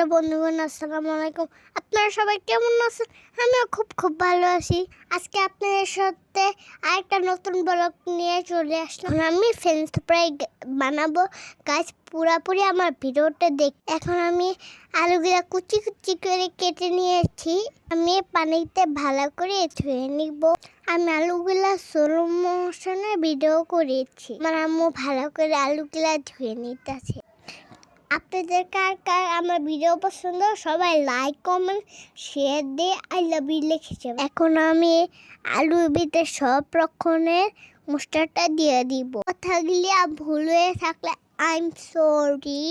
Hello বন্ধুগণ, আসসালামু আলাইকুম। আপনারা সবাই কেমন আছেন? আমিও খুব খুব ভালো আছি। আজকে আপনাদের সাথে আরেকটা নতুন ব্লগ নিয়ে চলে আসলাম। আমি ফ্রেঞ্চ ফ্রাই বানাবো। গাছ পুরাপুরি আমার ভিডিওটা দেখ এখন আমি আলুগুলা কুচি কুচি করে কেটে নিয়েছি। আমি পানিতে ভালো করে ধুয়ে নিব। আমি আলুগুলা সোলো মোশনে ভিডিও করেছি। আমার আম্মু ভালো করে আলুগুলা ধুয়ে নিতেছে। আপনাদের কার কার আমার ভিডিও পছন্দ? সবাই লাইক কমেন্ট শেয়ার দিয়ে আই লাভ ইউ লিখেছে এখন আমি আলুর ভিতরে সব রকমের মশলাটা দিয়ে দিব। কথাগুলি ভুল হয়ে থাকলে আই এম সরি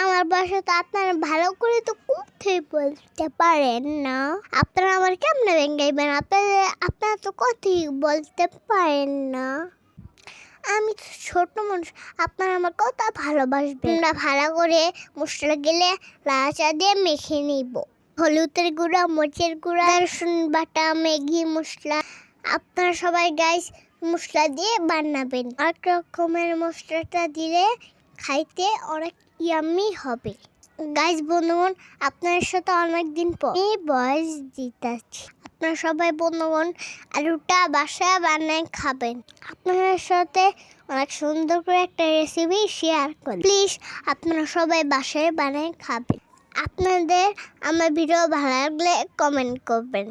আমার বাসা তো আপনারা ভালো করে তো কোথায় বলতে পারেন না। আপনারা আমার কেমনে ভেঙ্গাইবেন আপনারা আপনারা তো কথাই বলতে পারেন না। আমি তো ছোট মানুষ, আপনারা আমার কত ভালোবাসবেন। আমরা ভালো করে মশলা গেলে লাচা দিয়ে মেখে নিব। হলুদের গুঁড়া, মরিচের গুঁড়া, রসুন বাটা, ম্যাগি মশলা আপনারা সবাই গাইস মশলা দিয়ে বানাবেন। এক রকমের মশলাটা দিলে খাইতে অনেক ইয়ামি হবে। গাইস বন্ধুগণ আপনার সাথে অনেক দিন পর এই বয়স দিতেছি। আপনারা সবাই বন্ধুগণ আলুটা বাসায় বানায় খাবেন। আপনার সাথে অনেক সুন্দর করে একটা রেসিপি শেয়ার করি। প্লিজ আপনারা সবাই বাসায় বানায় খাবেন। আপনাদের আমার ভিডিও ভালো লাগলে কমেন্ট করবেন।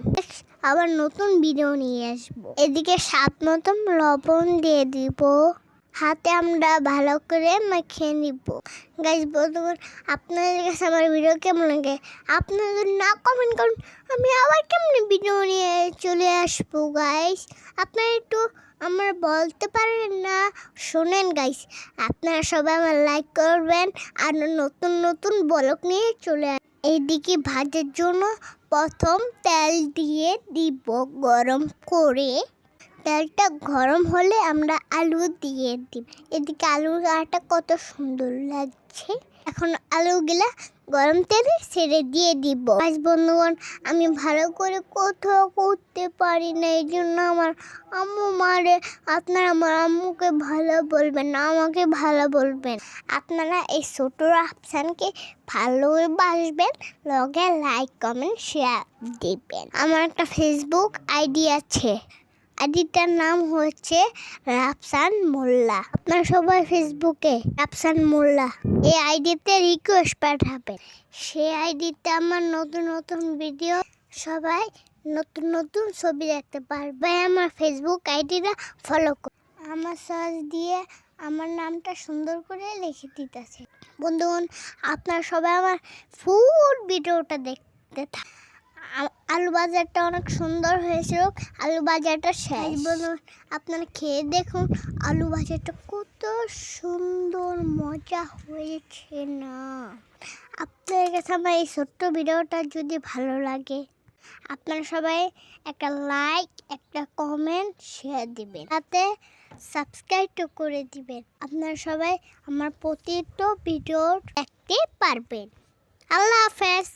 আবার নতুন ভিডিও নিয়ে আসব। এদিকে স্বাদ মতন লবণ দিয়ে দিব। হাতে আমরা ভালো করে মেখে নিব। গাইজ বন্ধুগণ আপনাদের কাছে আমার ভিডিও কেমন লাগে? আপনারা যদি না কমেন্ট করুন, আমি আবার কেমন ভিডিও নিয়ে চলে আসব গাইস আপনারা একটু আমার বলতে পারেন না, শোনেন গাইস আপনারা সবাই আমার লাইক করবেন আর নতুন নতুন ব্লগ নিয়ে চলে এইদিকে ভাজার জন্য প্রথম তেল দিয়ে দিব গরম করে। তেলটা গরম হলে আমরা আলু দিয়ে দিব এদিকে আলুর গাটা কত সুন্দর লাগছে। এখন আলুগুলা গরম তেলে ছেড়ে দিয়ে দিব। আজ বন্ধুগণ, আমি ভালো করে কোথাও করতে পারি না, এই জন্য আমার আম্মু মারে। আপনারা আমার আম্মুকে ভালো বলবেন না, আমাকে ভালো বলবেন। আপনারা এই ছোট আফসানকে ভালোবাসবেন, লগে লাইক, কমেন্ট, শেয়ার দিবেন। আমার একটা ফেসবুক আইডি আছে। আইডিটার নাম হচ্ছে রাফসান মোল্লা। আপনারা সবাই ফেসবুকে রাফসান মোল্লা। এই আইডিতে রিকোয়েস্ট পাঠাবেন। সেই আইডিতে আমার নতুন নতুন ভিডিও সবাই নতুন নতুন ছবি দেখতে পারবে। আমার ফেসবুক আইডিটা ফলো করুন। আমার সার্চ দিয়ে আমার নামটা সুন্দর করে লিখে দিতেছে। বন্ধুগণ, আপনারা সবাই আমার ফুল ভিডিওটা দেখতে থাক আলু বাজারটা অনেক সুন্দর হয়েছিল। আলু বাজারটা শেষ। বলুন, আপনারা খেয়ে দেখুন, আলু বাজারটা কত সুন্দর, মজা হয়েছে না? আপনাদের কাছে আমার এই ছোট্ট ভিডিওটা যদি ভালো লাগে, আপনারা সবাই একটা লাইক একটা কমেন্ট শেয়ার দিবেন। তাতে সাবস্ক্রাইবও করে দিবেন। আপনারা সবাই আমার প্রতিটা ভিডিও দেখতে পারবেন। আল্লাহ হাফেজ।